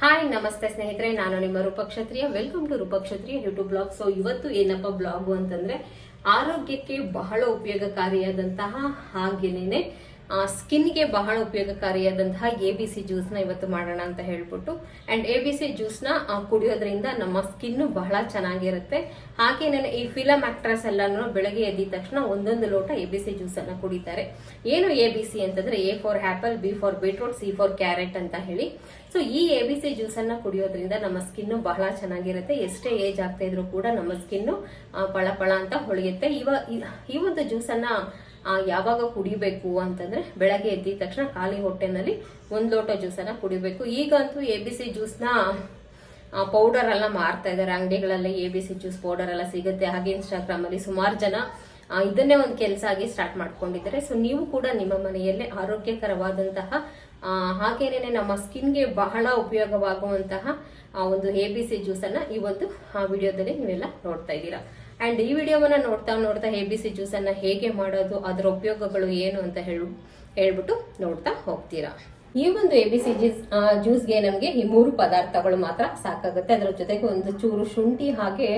Hi ನಮಸ್ತೆ ಸ್ನೇಹಿತರೆ, ನಾನು ನಿಮ್ಮ Roopakshatriya welcome to Roopakshatriya YouTube vlog so ಇವತ್ತು ಏನಪ್ಪ ಬ್ಲಾಗು ಅಂತಂದ್ರೆ, ಆರೋಗ್ಯಕ್ಕೆ ಬಹಳ ಉಪಯೋಗಕಾರಿಯಾದಂತಹ ಹಾಗೇನೆ ಸ್ಕಿನ್ಗೆ ಬಹಳ ಉಪಯೋಗಕಾರಿಯಾದಂತಹ ಎ ಬಿ ಸಿ ಜ್ಯೂಸ್ನ ಇವತ್ತು ಮಾಡೋಣ ಅಂತ ಹೇಳ್ಬಿಟ್ಟು. ಅಂಡ್ ಎ ಬಿ ಸಿ ಜ್ಯೂಸ್ನ ಕುಡಿಯೋದ್ರಿಂದ ನಮ್ಮ ಸ್ಕಿನ್ ಬಹಳ ಚೆನ್ನಾಗಿರುತ್ತೆ. ಹಾಗೇನೇ ಈ ಫಿಲಮ್ ಆಕ್ಟ್ರೆಸ್ ಎಲ್ಲಾನು ಬೆಳಗ್ಗೆ ಎದ್ದಿದ ತಕ್ಷಣ ಒಂದೊಂದು ಲೋಟ ಎ ಬಿ ಸಿ ಜ್ಯೂಸನ್ನು ಕುಡಿತಾರೆ. ಏನು ಎ ಬಿ ಸಿ ಅಂತಂದ್ರೆ A for apple B for beetroot C for carrot ಅಂತ ಹೇಳಿ. ಸೊ ಈ ಎ ಬಿ ಸಿ ಜ್ಯೂಸನ್ನು ಕುಡಿಯೋದ್ರಿಂದ ನಮ್ಮ ಸ್ಕಿನ್ ಬಹಳ ಚೆನ್ನಾಗಿರುತ್ತೆ. ಎಷ್ಟೇ ಏಜ್ ಆಗ್ತಾ ಇದ್ರೂ ಕೂಡ ನಮ್ಮ ಸ್ಕಿನ್ ಪಳ ಪಳ ಅಂತ ಹೊಳೆಯುತ್ತೆ. ಇವ ಈ- ಒಂದು ಜ್ಯೂಸನ್ನು ಯಾವಾಗ ಕುಡಿಬೇಕು ಅಂತಂದ್ರೆ ಬೆಳಗ್ಗೆ ಎದ್ದಿದ ತಕ್ಷಣ ಖಾಲಿ ಹೊಟ್ಟೆನಲ್ಲಿ ಒಂದು ಲೋಟ ಜ್ಯೂಸ್ ಅನ್ನ ಕುಡಿಬೇಕು. ಈಗಂತೂ ಎ ಬಿ ಸಿ ಜ್ಯೂಸ್ನ ಪೌಡರ್ ಎಲ್ಲ ಮಾರ್ತಾ ಇದ್ದಾರೆ. ಅಂಗಡಿಗಳಲ್ಲಿ A B C juice powder ಎಲ್ಲ ಸಿಗುತ್ತೆ. ಹಾಗೆ ಇನ್ಸ್ಟಾಗ್ರಾಮ್ ಅಲ್ಲಿ ಸುಮಾರು ಜನ ಇದನ್ನೇ ಒಂದು ಕೆಲಸ ಆಗಿ ಸ್ಟಾರ್ಟ್ ಮಾಡ್ಕೊಂಡಿದ್ದಾರೆ. ಸೊ ನೀವು ಕೂಡ ನಿಮ್ಮ ಮನೆಯಲ್ಲೇ ಆರೋಗ್ಯಕರವಾದಂತಹ ಹಾಗೇನೇ ನಮ್ಮ ಸ್ಕಿನ್ಗೆ ಬಹಳ ಉಪಯೋಗವಾಗುವಂತಹ ಒಂದು ಎ ಬಿ ಸಿ ಜ್ಯೂಸ್ ಅನ್ನ ಈ ಒಂದು ವಿಡಿಯೋದಲ್ಲಿ ನೀವೆಲ್ಲ ನೋಡ್ತಾ ಇದ್ದೀರಾ. ಅಂಡ್ ಈ ವಿಡಿಯೋವನ್ನ ನೋಡ್ತಾ ನೋಡ್ತಾ ಎ ಬಿ ಸಿ ಜ್ಯೂಸ್ ಅನ್ನ ಹೇಗೆ ಮಾಡೋದು ಅದರ ಉಪಯೋಗಗಳು ಏನು ಅಂತ ಹೇಳು ಹೇಳ್ಬಿಟ್ಟು ನೋಡ್ತಾ ಹೋಗ್ತೀರಾ. ಈ ಒಂದು ಎ ಬಿ ಸಿ ಜ್ಯೂಸ್ ಜ್ಯೂಸ್ಗೆ ನಮಗೆ ಈ ಮೂರು ಪದಾರ್ಥಗಳು ಮಾತ್ರ ಸಾಕಾಗುತ್ತೆ. ಅದರ ಜೊತೆಗೆ ಒಂದು ಚೂರು ಶುಂಠಿ ಹಾಗೆ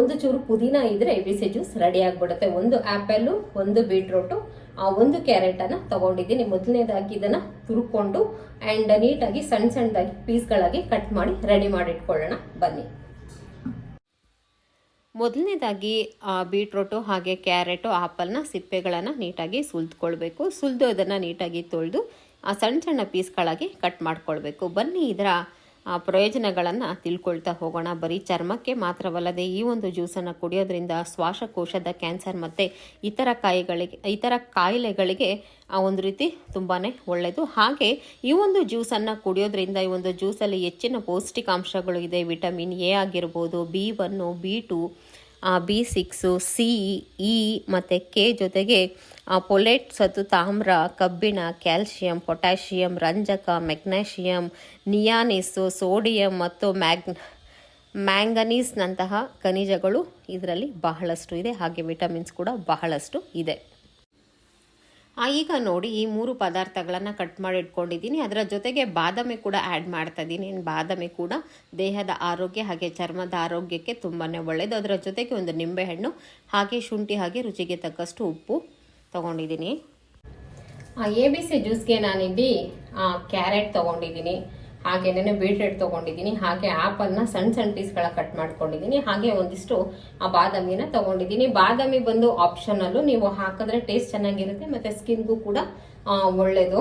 ಒಂದು ಚೂರು ಪುದೀನ ಇದ್ರೆ A B C juice ready ಆಗ್ಬಿಡುತ್ತೆ. ಒಂದು ಆಪಲ್ ಒಂದು ಬೀಟ್ರೂಟು ಆ, ಒಂದು ಕ್ಯಾರೆಟ್ ಅನ್ನ ತಗೊಂಡಿದ್ದೀನಿ. ಮೊದಲನೇದಾಗಿ ಇದನ್ನ ತುರ್ಕೊಂಡು ಅಂಡ್ ನೀಟಾಗಿ ಸಣ್ಣ ಸಣ್ಣದಾಗಿ ಪೀಸ್ಗಳಾಗಿ ಕಟ್ ಮಾಡಿ ರೆಡಿ ಮಾಡಿ ಇಟ್ಕೊಳ್ಳೋಣ ಬನ್ನಿ. ಮೊದಲನೇದಾಗಿ ಬೀಟ್ರೋಟು ಹಾಗೆ ಕ್ಯಾರೆಟು, ಆಪಲ್ನ ಸಿಪ್ಪೆಗಳನ್ನು ನೀಟಾಗಿ ಸುಲಿದುಕೊಳ್ಬೇಕು ಸುಲಿದು ಅದನ್ನು ನೀಟಾಗಿ ತೊಳೆದು, ಆ ಸಣ್ಣ ಸಣ್ಣ ಪೀಸ್ಗಳಾಗಿ ಕಟ್ ಮಾಡ್ಕೊಳ್ಬೇಕು. ಬನ್ನಿ, ಇದರ ಪ್ರಯೋಜನಗಳನ್ನು ತಿಳ್ಕೊಳ್ತಾ ಹೋಗೋಣ. ಬರೀ ಚರ್ಮಕ್ಕೆ ಮಾತ್ರವಲ್ಲದೆ ಈ ಒಂದು ಜ್ಯೂಸನ್ನು ಕುಡಿಯೋದ್ರಿಂದ ಶ್ವಾಸಕೋಶದ ಕ್ಯಾನ್ಸರ್ ಮತ್ತು ಇತರ ಕಾಯಿಗಳಿಗೆ, ಇತರ ಕಾಯಿಲೆಗಳಿಗೆ ಆ ಒಂದು ರೀತಿ ತುಂಬಾ ಒಳ್ಳೆಯದು ಹಾಗೆ ಈ ಒಂದು ಜ್ಯೂಸನ್ನು ಕುಡಿಯೋದ್ರಿಂದ ಈ ಒಂದು ಜ್ಯೂಸಲ್ಲಿ ಹೆಚ್ಚಿನ ಪೌಷ್ಟಿಕಾಂಶಗಳು ಇದೆ. ವಿಟಮಿನ್ ಎ ಆಗಿರ್ಬೋದು, B one B two B six C E ಮತ್ತು ಕೆ ಜೊತೆಗೆ ಪೊಲೆಟ್ ಸತು ತಾಮ್ರ ಕಬ್ಬಿಣ ಕ್ಯಾಲ್ಶಿಯಂ ಪೊಟ್ಯಾಷಿಯಂ ರಂಜಕ ಮೆಗ್ನಾಷಿಯಂ ನಿಯಾನಿಸು ಸೋಡಿಯಂ ಮತ್ತು ಮ್ಯಾಗ್ ಮ್ಯಾಂಗನೀಸ್ನಂತಹ ಖನಿಜಗಳು ಇದರಲ್ಲಿ ಬಹಳಷ್ಟು ಇದೆ. ಹಾಗೆ ವಿಟಮಿನ್ಸ್ ಕೂಡ ಬಹಳಷ್ಟು ಇದೆ. ಆ, ಈಗ ನೋಡಿ, ಈ ಮೂರು ಪದಾರ್ಥಗಳನ್ನು ಕಟ್ ಮಾಡಿ ಇಟ್ಕೊಂಡಿದ್ದೀನಿ. ಅದರ ಜೊತೆಗೆ ಬಾದಾಮಿ ಕೂಡ ಆ್ಯಡ್ ಮಾಡ್ತಾ ಇದ್ದೀನಿ. ಬಾದಾಮಿ ಕೂಡ ದೇಹದ ಆರೋಗ್ಯ ಹಾಗೆ ಚರ್ಮದ ಆರೋಗ್ಯಕ್ಕೆ ತುಂಬಾ ಒಳ್ಳೆಯದು ಅದರ ಜೊತೆಗೆ ಒಂದು ನಿಂಬೆಹಣ್ಣು, ಹಾಗೆ ಶುಂಠಿ, ಹಾಗೆ ರುಚಿಗೆ ತಕ್ಕಷ್ಟು ಉಪ್ಪು ತೊಗೊಂಡಿದ್ದೀನಿ. ಎ ಬಿ ಸಿ ಜ್ಯೂಸ್ಗೆ ನಾನಿಲ್ಲಿ ಕ್ಯಾರೆಟ್ ತೊಗೊಂಡಿದ್ದೀನಿ. ಹಾಗೇನೆ ಬೀಟ್ರೇಟ್ ತೊಗೊಂಡಿದ್ದೀನಿ. ಹಾಗೆ ಆಪಲ್ನ ಸಣ್ಣ ಸಣ್ಣ ಪೀಸ್ಗಳ ಕಟ್ ಮಾಡ್ಕೊಂಡಿದ್ದೀನಿ. ಹಾಗೆ ಒಂದಿಷ್ಟು ಆ ಬಾದಾಮಿನ ತಗೊಂಡಿದ್ದೀನಿ. ಬಾದಾಮಿ ಬಂದು ಆಪ್ಷನಲ್ಲೂ ನೀವು ಹಾಕಿದ್ರೆ ಟೇಸ್ಟ್ ಚೆನ್ನಾಗಿರುತ್ತೆ ಮತ್ತು ಸ್ಕಿನ್ಗೂ ಕೂಡ ಒಳ್ಳೆಯದು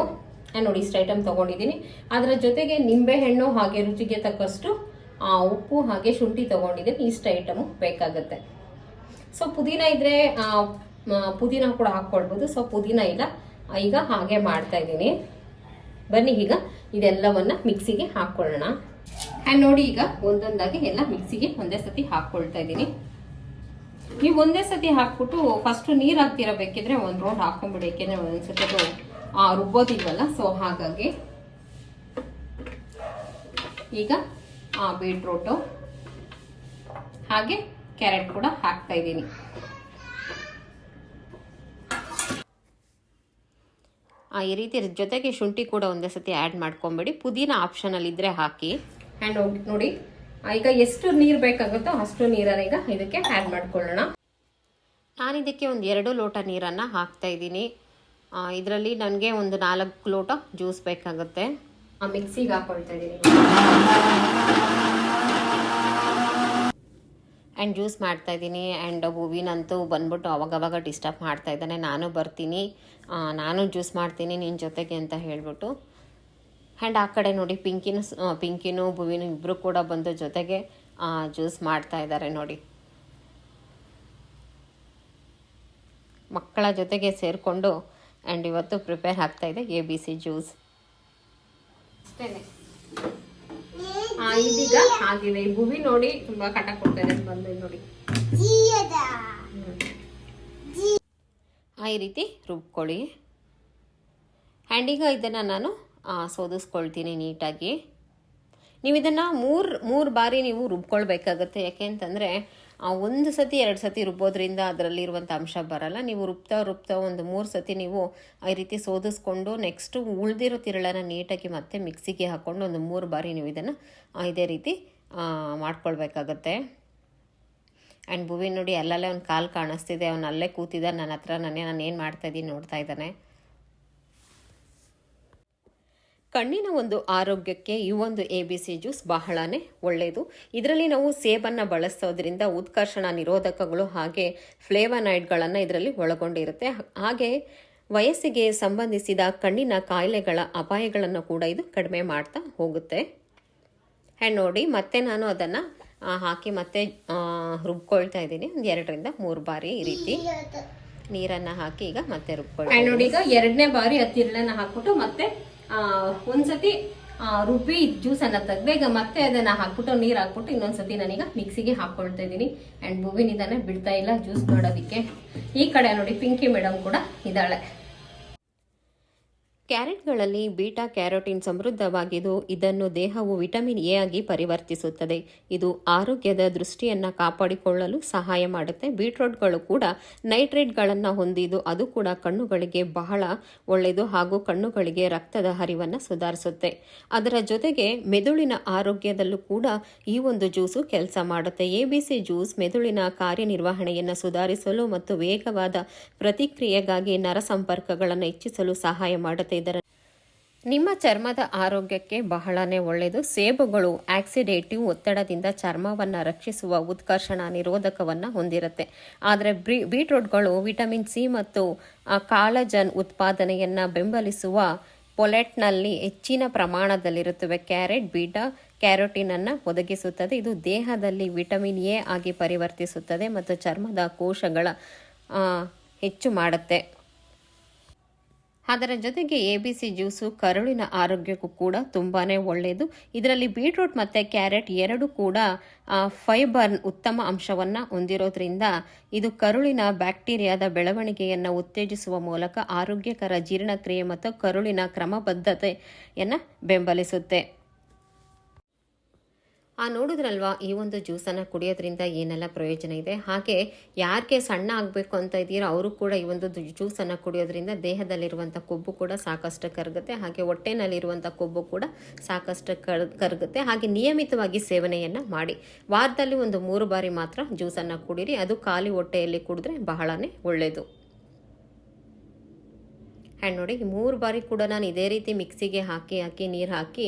ನೋಡಿ ಇಷ್ಟು ಐಟಮ್ ತೊಗೊಂಡಿದ್ದೀನಿ. ಅದರ ಜೊತೆಗೆ ನಿಂಬೆಹಣ್ಣು ಹಾಗೆ ರುಚಿಗೆ ತಕ್ಕಷ್ಟು ಉಪ್ಪು ಹಾಗೆ ಶುಂಠಿ ತಗೊಂಡಿದ್ದೀನಿ. ಇಷ್ಟು ಐಟಮು ಬೇಕಾಗುತ್ತೆ. ಸೊ ಪುದೀನ ಇದ್ರೆ ಆ, ಪುದೀನ ಕೂಡ ಹಾಕ್ಕೊಳ್ಬೋದು. ಸೊ ಪುದೀನ ಇಲ್ಲ. ಈಗ ಹಾಗೆ ಮಾಡ್ತಾ ಇದ್ದೀನಿ. ಬನ್ನಿ ಈಗ ಇದೆಲ್ಲವನ್ನ ಮಿಕ್ಸಿಗೆ ಹಾಕೊಳ್ಳೋಣ. ಆ್ಯಂಡ್ ನೋಡಿ ಈಗ ಒಂದೊಂದಾಗಿ ಎಲ್ಲ ಮಿಕ್ಸಿಗೆ ಒಂದೇ ಸತಿ ಹಾಕ್ಕೊಳ್ತಾ ಇದ್ದೀನಿ. ನೀವು ಒಂದೇ ಸತಿ ಹಾಕ್ಬಿಟ್ಟು ಫಸ್ಟ್ ನೀರು ಹಾಕ್ತೀರ ಬೇಕಿದ್ರೆ ಒಂದು ರೌಂಡ್ ಹಾಕೊಂಡ್ಬಿಡಿ ಯಾಕೆಂದರೆ ಒಂದೊಂದು ಸತಿ ಅದು ರುಬ್ಬೋದಿಲ್ವಲ್ಲ ಸೊ ಹಾಗಾಗಿ. ಈಗ ಬೀಟ್ರೋಟು ಹಾಗೆ ಕ್ಯಾರೆಟ್ ಕೂಡ ಹಾಕ್ತಾ ಇದ್ದೀನಿ. ಈ ರೀತಿ ಜೊತೆಗೆ ಶುಂಠಿ ಕೂಡ ಒಂದೇ ಸತಿ ಆ್ಯಡ್ ಮಾಡ್ಕೊಂಬೇಡಿ. ಪುದೀನ ಆಪ್ಷನಲ್ಲಿ ಇದ್ರೆ ಹಾಕಿ. ಆ್ಯಂಡ್ ನೋಡಿ. ಈಗ ಎಷ್ಟು ನೀರು ಬೇಕಾಗುತ್ತೋ ಅಷ್ಟು ನೀರನ್ನು ಈಗ ಇದಕ್ಕೆ ಆ್ಯಡ್ ಮಾಡ್ಕೊಳ್ಳೋಣ. ನಾನು ಇದಕ್ಕೆ ಒಂದು ಎರಡು ಲೋಟ ನೀರನ್ನು ಹಾಕ್ತಾ ಇದ್ದೀನಿ. ಇದರಲ್ಲಿ ನನಗೆ ಒಂದು ನಾಲ್ಕು ಲೋಟ ಜ್ಯೂಸ್ ಬೇಕಾಗುತ್ತೆ. ಮಿಕ್ಸಿಗೆ ಹಾಕೊಳ್ತಾ ಇದ್ದೀನಿ. ಆ್ಯಂಡ್ ಜ್ಯೂಸ್ ಮಾಡ್ತಾ ಇದ್ದೀನಿ. ಆ್ಯಂಡ್ ಹೂವಿನಂತೂ ಬಂದ್ಬಿಟ್ಟು ಅವಾಗವಾಗ ಡಿಸ್ಟರ್ಬ್ ಮಾಡ್ತಾ ಇದ್ದಾನೆ. ನಾನು ಬರ್ತೀನಿ. ನಾನು ಜ್ಯೂಸ್ ಮಾಡ್ತೀನಿ ನಿನ್ನ ಜೊತೆಗೆ ಅಂತ ಹೇಳಿಬಿಟ್ಟು. ಆ್ಯಂಡ್ ಆ ಕಡೆ ನೋಡಿ ಪಿಂಕಿನೂ ಪಿಂಕಿನೂ ಭುವಿನೂ ಇಬ್ಬರು ಕೂಡ ಬಂದು ಜೊತೆಗೆ ಜ್ಯೂಸ್ ಮಾಡ್ತಾ ಇದ್ದಾರೆ ನೋಡಿ. ಮಕ್ಕಳ ಜೊತೆಗೆ ಸೇರಿಕೊಂಡು ಆ್ಯಂಡ್ ಇವತ್ತು ಪ್ರಿಪೇರ್ ಆಗ್ತಾಯಿದೆ ಎ ಬಿ ಸಿ ಜ್ಯೂಸ್ ಅಷ್ಟೇ ಇದೀಗ ಆಗಿದೆ ಈ ಭೂಮಿ ನೋಡಿ ತುಂಬಾ ಕಟ ಕೊಡ್ತಾ ಇದೆ ಬಂದು ನೋಡಿ. ಆ, ಈ ರೀತಿ ರುಬ್ಕೊಳ್ಳಿ. ಆ್ಯಂಡ್ ಈಗ ಇದನ್ನು ನಾನು ಸೋದಿಸ್ಕೊಳ್ತೀನಿ ನೀಟಾಗಿ. ನೀವು ಇದನ್ನು ಮೂರು ಮೂರು ಬಾರಿ ನೀವು ರುಬ್ಕೊಳ್ಬೇಕಾಗತ್ತೆ. ಯಾಕೆ ಅಂತಂದರೆ ಒಂದು ಸತಿ ಎರಡು ಸತಿ ರುಬ್ಬೋದ್ರಿಂದ ಅದರಲ್ಲಿರುವಂಥ ಅಂಶ ಬರಲ್ಲ. ನೀವು ರುಬ್ತಾ ರುಬ್ತಾ ಒಂದು ಮೂರು ಸತಿ ನೀವು ಈ ರೀತಿ ಸೋದಿಸ್ಕೊಂಡು ನೆಕ್ಸ್ಟು ಉಳಿದಿರೋ ತಿರುಳನ್ನು ನೀಟಾಗಿ ಮತ್ತೆ ಮಿಕ್ಸಿಗೆ ಹಾಕ್ಕೊಂಡು ಒಂದು ಮೂರು ಬಾರಿ ನೀವು ಇದನ್ನು ಇದೇ ರೀತಿ ಆ, ಮಾಡ್ಕೊಳ್ಬೇಕಾಗತ್ತೆ. ಆ್ಯಂಡ್ ಭುವಿ ನೋಡಿ ಅಲ್ಲಲ್ಲೇ ಒಂದು ಕಾಲು ಕಾಣಿಸ್ತಿದೆ ಅವ್ನು ಅಲ್ಲೇ ಕೂತಿದ್ದ ನನ್ನ ಹತ್ರ ನಾನೇ ನಾನು ಏನು ಮಾಡ್ತಾಯಿದ್ದೀನಿ ನೋಡ್ತಾ ಇದ್ದಾನೆ. ಕಣ್ಣಿನ ಒಂದು ಆರೋಗ್ಯಕ್ಕೆ ಈ ಒಂದು ಎ ಬಿ ಸಿ ಜ್ಯೂಸ್ ಬಹಳನೇ ಒಳ್ಳೆಯದು ಇದರಲ್ಲಿ ನಾವು ಸೇಬನ್ನು ಬಳಸೋದ್ರಿಂದ ಉತ್ಕರ್ಷಣ ನಿರೋಧಕಗಳು ಹಾಗೆ ಫ್ಲೇವನಾಯ್ಡ್ಗಳನ್ನು ಇದರಲ್ಲಿ ಒಳಗೊಂಡಿರುತ್ತೆ. ಹಾಗೆ ವಯಸ್ಸಿಗೆ ಸಂಬಂಧಿಸಿದ ಕಣ್ಣಿನ ಕಾಯಿಲೆಗಳ ಅಪಾಯಗಳನ್ನು ಕೂಡ ಇದು ಕಡಿಮೆ ಮಾಡ್ತಾ ಹೋಗುತ್ತೆ. ಆ್ಯಂಡ್ ನೋಡಿ ಮತ್ತೆ ನಾನು ಅದನ್ನು ಹಾಕಿ ಮತ್ತೆ ರುಬ್ಕೊಳ್ತಾ ಇದ್ದೀನಿ. ಒಂದು ಎರಡರಿಂದ ಮೂರು ಬಾರಿ ಈ ರೀತಿ. ನೀರನ್ನು ಹಾಕಿ ಈಗ ಮತ್ತೆ ರುಬ್ಕೊಳ್ತಾ ನೋಡಿ ಈಗ ಎರಡನೇ ಬಾರಿ ಹತ್ತಿರಳನ್ನು ತಿರುಳನ್ನ ಹಾಕ್ಬಿಟ್ಟು ಮತ್ತೆ ಒಂದ್ಸತಿ ರುಬ್ಬಿ ಜ್ಯೂಸನ್ನು ಈಗ ಮತ್ತೆ ಅದನ್ನ ಹಾಕ್ಬಿಟ್ಟು, ನೀರು ಹಾಕ್ಬಿಟ್ಟು ಇನ್ನೊಂದ್ಸತಿ ನಾನೀಗ ಮಿಕ್ಸಿಗೆ ಹಾಕ್ಕೊಳ್ತಾ ಇದ್ದೀನಿ. ಆ್ಯಂಡ್ ಭುವಿನ್ ಇದನ್ನ ಬಿಡ್ತಾ ಇಲ್ಲ ಜ್ಯೂಸ್ ಮಾಡೋದಕ್ಕೆ ಈ ಕಡೆ ನೋಡಿ ಪಿಂಕಿ ಮೇಡಮ್ ಕೂಡ ಇದ್ದಾಳೆ. ಕ್ಯಾರೆಟ್ಗಳಲ್ಲಿ ಬೀಟಾ ಕ್ಯಾರೋಟಿನ್ ಸಮೃದ್ಧವಾಗಿದ್ದು, ಇದನ್ನು ದೇಹವು ವಿಟಮಿನ್ ಎ ಆಗಿ ಪರಿವರ್ತಿಸುತ್ತದೆ. ಇದು ಆರೋಗ್ಯದ ದೃಷ್ಟಿಯನ್ನು ಕಾಪಾಡಿಕೊಳ್ಳಲು ಸಹಾಯ ಮಾಡುತ್ತೆ. ಬೀಟ್ರೋಟ್ಗಳು ಕೂಡ ನೈಟ್ರೇಟ್ಗಳನ್ನು ಹೊಂದಿದ್ದು, ಅದು ಕೂಡ ಕಣ್ಣುಗಳಿಗೆ ಬಹಳ ಒಳ್ಳೆಯದು ಹಾಗೂ ಕಣ್ಣುಗಳಿಗೆ ರಕ್ತದ ಹರಿವನ್ನು ಸುಧಾರಿಸುತ್ತೆ. ಅದರ ಜೊತೆಗೆ ಮೆದುಳಿನ ಆರೋಗ್ಯದಲ್ಲೂ ಕೂಡ ಈ ಒಂದು ಜ್ಯೂಸು ಕೆಲಸ ಮಾಡುತ್ತೆ. ಎ ಜ್ಯೂಸ್ ಮೆದುಳಿನ ಕಾರ್ಯನಿರ್ವಹಣೆಯನ್ನು ಸುಧಾರಿಸಲು ಮತ್ತು ವೇಗವಾದ ಪ್ರತಿಕ್ರಿಯೆಗಾಗಿ ನರ ಸಂಪರ್ಕಗಳನ್ನು ಹೆಚ್ಚಿಸಲು ಸಹಾಯ ಮಾಡುತ್ತೆ. ಇದರ ನಿಮ್ಮ ಚರ್ಮದ ಆರೋಗ್ಯಕ್ಕೆ ಬಹಳನೇ ಒಳ್ಳೆಯದು ಸೇಬುಗಳು ಆಕ್ಸಿಡೇಟಿವ್ ಒತ್ತಡದಿಂದ ಚರ್ಮವನ್ನು ರಕ್ಷಿಸುವ ಉತ್ಕರ್ಷಣ ನಿರೋಧಕವನ್ನು ಹೊಂದಿರುತ್ತೆ. ಆದರೆ ಬ್ರೀ, ಬೀಟ್ರೂಟ್ಗಳು ವಿಟಮಿನ್ ಸಿ ಮತ್ತು ಕಾಳಜನ್ ಕಾಲಜನ್ ಉತ್ಪಾದನೆಯನ್ನು ಬೆಂಬಲಿಸುವ ಪೊಲೆಟ್ನಲ್ಲಿ ಹೆಚ್ಚಿನ ಪ್ರಮಾಣದಲ್ಲಿರುತ್ತವೆ. ಕ್ಯಾರೆಟ್, ಬೀಟಾ ಕ್ಯಾರೋಟಿನನ್ನು ಒದಗಿಸುತ್ತದೆ. ಇದು ದೇಹದಲ್ಲಿ ವಿಟಮಿನ್ ಎ ಆಗಿ ಪರಿವರ್ತಿಸುತ್ತದೆ ಮತ್ತು ಚರ್ಮದ ಕೋಶಗಳ ಹೆಚ್ಚು ಮಾಡುತ್ತೆ. ಅದರ ಜೊತೆಗೆ ಎ ಬಿ ಸಿ ಜ್ಯೂಸು, ಕರುಳಿನ ಆರೋಗ್ಯಕ್ಕೂ ಕೂಡ ತುಂಬಾ ಒಳ್ಳೆಯದು ಇದರಲ್ಲಿ ಬೀಟ್ರೂಟ್ ಮತ್ತು ಕ್ಯಾರೆಟ್ ಎರಡು ಕೂಡ ಫೈಬರ್ನ್ ಫೈಬರ್ ಉತ್ತಮ ಅಂಶವನ್ನು ಹೊಂದಿರೋದ್ರಿಂದ ಇದು ಕರುಳಿನ ಬ್ಯಾಕ್ಟೀರಿಯಾದ ಬೆಳವಣಿಗೆಯನ್ನು ಉತ್ತೇಜಿಸುವ ಮೂಲಕ ಆರೋಗ್ಯಕರ ಜೀರ್ಣಕ್ರಿಯೆ ಮತ್ತು ಕರುಳಿನ ಕ್ರಮಬದ್ಧತೆಯನ್ನು ಬೆಂಬಲಿಸುತ್ತೆ. ಆ ನೋಡಿದ್ರಲ್ವಾ, ಈ ಒಂದು ಜ್ಯೂಸನ್ನು ಕುಡಿಯೋದ್ರಿಂದ ಏನೆಲ್ಲ ಪ್ರಯೋಜನ ಇದೆ? ಹಾಗೆ ಯಾರಿಗೆ ಸಣ್ಣ ಆಗಬೇಕು ಅಂತ ಇದ್ದೀರೋ ಅವರು ಕೂಡ ಈ ಒಂದು ಜ್ಯೂಸನ್ನು ಕುಡಿಯೋದ್ರಿಂದ ದೇಹದಲ್ಲಿರುವಂಥ ಕೊಬ್ಬು ಕೂಡ ಸಾಕಷ್ಟು ಕರಗುತ್ತೆ. ಹಾಗೆ ಹೊಟ್ಟೆನಲ್ಲಿರುವಂಥ ಕೊಬ್ಬು ಕೂಡ ಸಾಕಷ್ಟು ಕರ್, ಕರಗುತ್ತೆ. ಹಾಗೆ ನಿಯಮಿತವಾಗಿ ಸೇವನೆಯನ್ನು ಮಾಡಿ. ವಾರದಲ್ಲಿ ಒಂದು ಮೂರು ಬಾರಿ ಮಾತ್ರ ಜ್ಯೂಸನ್ನು ಕುಡೀರಿ. ಅದು ಖಾಲಿ ಹೊಟ್ಟೆಯಲ್ಲಿ ಕುಡಿದ್ರೆ ಬಹಳನೇ ಒಳ್ಳೆಯದು ಆ್ಯಂಡ್ ನೋಡಿ ಮೂರು ಬಾರಿ ಕೂಡ ನಾನು ಇದೇ ರೀತಿ ಮಿಕ್ಸಿಗೆ ಹಾಕಿ ಹಾಕಿ ನೀರು ಹಾಕಿ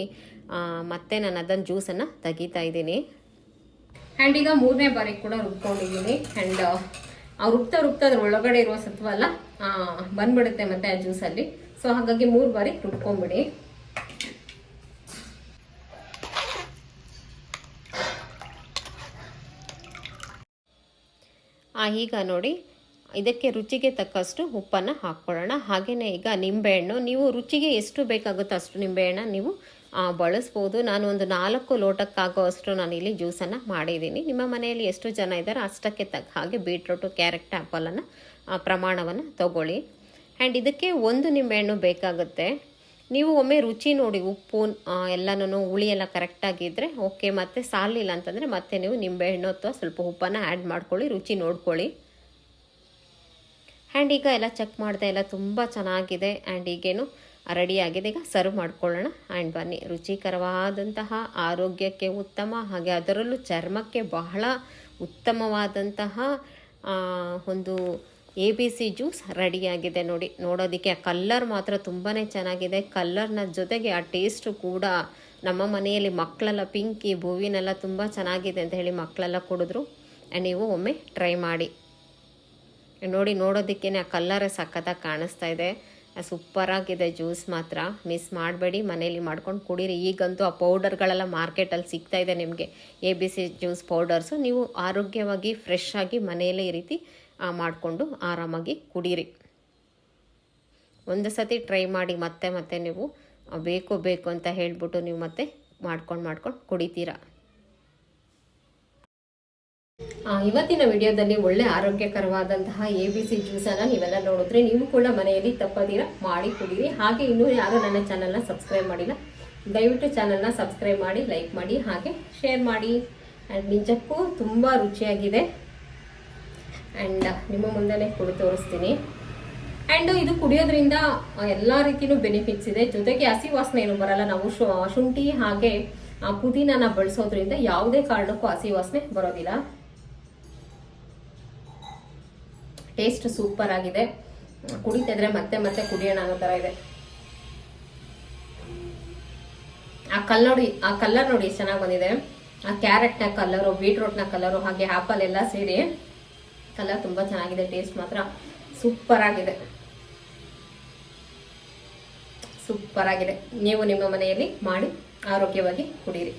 ಮತ್ತೆ ನಾನು ಅದನ್ನು ಜ್ಯೂಸನ್ನು ತೆಗಿತಾ ಇದ್ದೀನಿ. ಆ್ಯಂಡ್ ಈಗ ಮೂರನೇ ಬಾರಿ ಕೂಡ ರುಬ್ಕೊಂಡಿದ್ದೀನಿ. ಆ್ಯಂಡ್ ಆ ರುಬ್ತಾ ರುಬ್ತಾ ಅದ್ರ ಒಳಗಡೆ ಇರುವ ಸತ್ವ ಎಲ್ಲ ಬಂದ್ಬಿಡುತ್ತೆ ಮತ್ತೆ ಆ ಜ್ಯೂಸಲ್ಲಿ ಸೊ ಹಾಗಾಗಿ ಮೂರು ಬಾರಿ ರುಬ್ಕೊಂಬಿಡಿ. ಆ, ಈಗ ನೋಡಿ ಇದಕ್ಕೆ ರುಚಿಗೆ ತಕ್ಕಷ್ಟು ಉಪ್ಪನ್ನು ಹಾಕ್ಕೊಳ್ಳೋಣ. ಹಾಗೆಯೇ ಈಗ ನಿಂಬೆಹಣ್ಣು. ನೀವು ರುಚಿಗೆ ಎಷ್ಟು ಬೇಕಾಗುತ್ತೋ ಅಷ್ಟು ನಿಂಬೆಹಣ್ಣು ನೀವು ಬಳಸ್ಬೋದು. ನಾನು ಒಂದು ನಾಲ್ಕು ಲೋಟಕ್ಕಾಗೋ ಅಷ್ಟು ನಾನು ಇಲ್ಲಿ ಜ್ಯೂಸನ್ನು ಮಾಡಿದ್ದೀನಿ. ನಿಮ್ಮ ಮನೆಯಲ್ಲಿ ಎಷ್ಟು ಜನ ಇದ್ದಾರೋ ಅಷ್ಟಕ್ಕೆ ತಕ್ಕ ಹಾಗೆ ಬೀಟ್ರೂಟು, ಕ್ಯಾರೆಟ್, ಆ್ಯಪಲನ್ನು ಪ್ರಮಾಣವನ್ನು ತಗೊಳ್ಳಿ. ಆ್ಯಂಡ್ ಇದಕ್ಕೆ ಒಂದು ನಿಂಬೆಹಣ್ಣು ಬೇಕಾಗುತ್ತೆ. ನೀವು ಒಮ್ಮೆ ರುಚಿ ನೋಡಿ, ಉಪ್ಪು ಎಲ್ಲನೂ ಹುಳಿ ಎಲ್ಲ ಕರೆಕ್ಟಾಗಿದ್ದರೆ ಓಕೆ. ಮತ್ತೆ ಸಾಲಿಲ್ಲ ಅಂತಂದರೆ ಮತ್ತೆ ನೀವು ನಿಂಬೆಹಣ್ಣು ಅಥವಾ ಸ್ವಲ್ಪ ಉಪ್ಪನ್ನು ಆ್ಯಡ್ ಮಾಡ್ಕೊಳ್ಳಿ, ರುಚಿ ನೋಡ್ಕೊಳ್ಳಿ. ಆ್ಯಂಡ್ ಈಗ ಎಲ್ಲ ಚೆಕ್ ಮಾಡಿದೆ ಎಲ್ಲ ತುಂಬ ಚೆನ್ನಾಗಿದೆ. ಆ್ಯಂಡ್ ಈಗೇನು ರೆಡಿ ಆಗಿದೆ ಈಗ ಸರ್ವ್ ಮಾಡ್ಕೊಳ್ಳೋಣ. ಆ್ಯಂಡ್ ಬನ್ನಿ. ರುಚಿಕರವಾದಂತಹ, ಆರೋಗ್ಯಕ್ಕೆ ಉತ್ತಮ, ಹಾಗೆ ಅದರಲ್ಲೂ ಚರ್ಮಕ್ಕೆ ಬಹಳ ಉತ್ತಮವಾದಂತಹ ಒಂದು ಎ ಬಿ ಸಿ ಜ್ಯೂಸ್ ರೆಡಿಯಾಗಿದೆ ನೋಡಿ. ನೋಡೋದಕ್ಕೆ ಆ ಕಲ್ಲರ್ ಮಾತ್ರ ತುಂಬಾ ಚೆನ್ನಾಗಿದೆ. ಕಲ್ಲರ್ನ ಜೊತೆಗೆ ಆ ಟೇಸ್ಟು ಕೂಡ ನಮ್ಮ ಮನೆಯಲ್ಲಿ ಮಕ್ಕಳೆಲ್ಲ ಪಿಂಕಿ ಭೂವಿನೆಲ್ಲ ತುಂಬ ಚೆನ್ನಾಗಿದೆ ಅಂತ ಹೇಳಿ ಮಕ್ಕಳೆಲ್ಲ ಕುಡಿದ್ರು. ಆ್ಯಂಡ್ ನೀವು ಒಮ್ಮೆ ಟ್ರೈ ಮಾಡಿ. ನೋಡಿ ನೋಡೋದಕ್ಕೇ ಆ ಕಲ್ಲರೇ ಸಖತ್ತಾಗಿ ಕಾಣಿಸ್ತಾ ಇದೆ. ಸೂಪರಾಗಿದೆ ಜ್ಯೂಸ್ ಮಾತ್ರ. ಮಿಸ್ ಮಾಡಬೇಡಿ ಮನೇಲಿ ಮಾಡ್ಕೊಂಡು ಕುಡೀರಿ. ಈಗಂತೂ ಆ ಪೌಡರ್ಗಳೆಲ್ಲ ಮಾರ್ಕೆಟಲ್ಲಿ ಸಿಗ್ತಾ ಇದೆ ನಿಮಗೆ. A B C juice powders. ನೀವು ಆರೋಗ್ಯವಾಗಿ ಫ್ರೆಶ್ ಆಗಿ ಮನೆಯಲ್ಲೇ ಈ ರೀತಿ ಮಾಡಿಕೊಂಡು ಆರಾಮಾಗಿ ಕುಡೀರಿ. ಒಂದು ಸತಿ ಟ್ರೈ ಮಾಡಿ, ಮತ್ತೆ ಮತ್ತೆ ನೀವು ಬೇಕು ಬೇಕು ಅಂತ ಹೇಳ್ಬಿಟ್ಟು ನೀವು ಮತ್ತೆ ಮಾಡ್ಕೊಂಡು ಮಾಡ್ಕೊಂಡು ಕುಡಿತೀರಾ. ಇವತ್ತಿನ ವಿಡಿಯೋದಲ್ಲಿ ಒಳ್ಳೆ ಆರೋಗ್ಯಕರವಾದಂತಹ ಎ ಬಿ ಸಿ ಜ್ಯೂಸನ್ನು ನೀವೆಲ್ಲ ನೋಡಿದ್ರೆ ನೀವು ಕೂಡ ಮನೆಯಲ್ಲಿ ತಪ್ಪದಿರ ಮಾಡಿ ಕುಡೀರಿ. ಹಾಗೆ ಇನ್ನೂ ಯಾರು ನನ್ನ ಚಾನಲ್ನ ಸಬ್ಸ್ಕ್ರೈಬ್ ಮಾಡಿಲ್ಲ, ದಯವಿಟ್ಟು ಚಾನಲ್ನ ಸಬ್ಸ್ಕ್ರೈಬ್ ಮಾಡಿ ಲೈಕ್ ಮಾಡಿ, ಹಾಗೆ ಶೇರ್ ಮಾಡಿ. ಆ್ಯಂಡ್ ನಿಜಕ್ಕೂ ತುಂಬ ರುಚಿಯಾಗಿದೆ. ಆ್ಯಂಡ್ ನಿಮ್ಮ ಮುಂದೆನೇ ಕುಡಿ ತೋರಿಸ್ತೀನಿ. ಆ್ಯಂಡ್ ಇದು ಕುಡಿಯೋದ್ರಿಂದ ಎಲ್ಲ ರೀತಿಯೂ ಬೆನಿಫಿಟ್ಸ್ ಇದೆ. ಜೊತೆಗೆ ಹಸಿ ವಾಸನೆ ಏನು ಬರಲ್ಲ. ನಾವು ಶುಂಠಿ ಹಾಗೆ ಪುದೀನನ ಬಳಸೋದ್ರಿಂದ ಯಾವುದೇ ಕಾರಣಕ್ಕೂ ಹಸಿ ವಾಸನೆ ಬರೋದಿಲ್ಲ. ಟೇಸ್ಟ್ ಸೂಪರ್ ಆಗಿದೆ. ಕುಡಿತಿದ್ರೆ ಮತ್ತೆ ಮತ್ತೆ ಕುಡಿಯೋಣ ಅನ್ನೋ ಥರ ಇದೆ. ಆ ಕಲ್ ನೋಡಿ, ಆ ಕಲರ್ ನೋಡಿ ಚೆನ್ನಾಗಿ ಬಂದಿದೆ. ಆ ಕ್ಯಾರೆಟ್ನ ಕಲರು ಬೀಟ್ರೂಟ್ನ ಕಲರು ಹಾಗೆ ಆಪಲ್ ಎಲ್ಲ ಸೇರಿ ಕಲರ್ ತುಂಬ ಚೆನ್ನಾಗಿದೆ, ಟೇಸ್ಟ್ ಮಾತ್ರ ಸೂಪರ್ ಆಗಿದೆ. ಸೂಪರ್ ಆಗಿದೆ. ನೀವು ನಿಮ್ಮ ಮನೆಯಲ್ಲಿ ಮಾಡಿ ಆರೋಗ್ಯವಾಗಿ ಕುಡೀರಿ.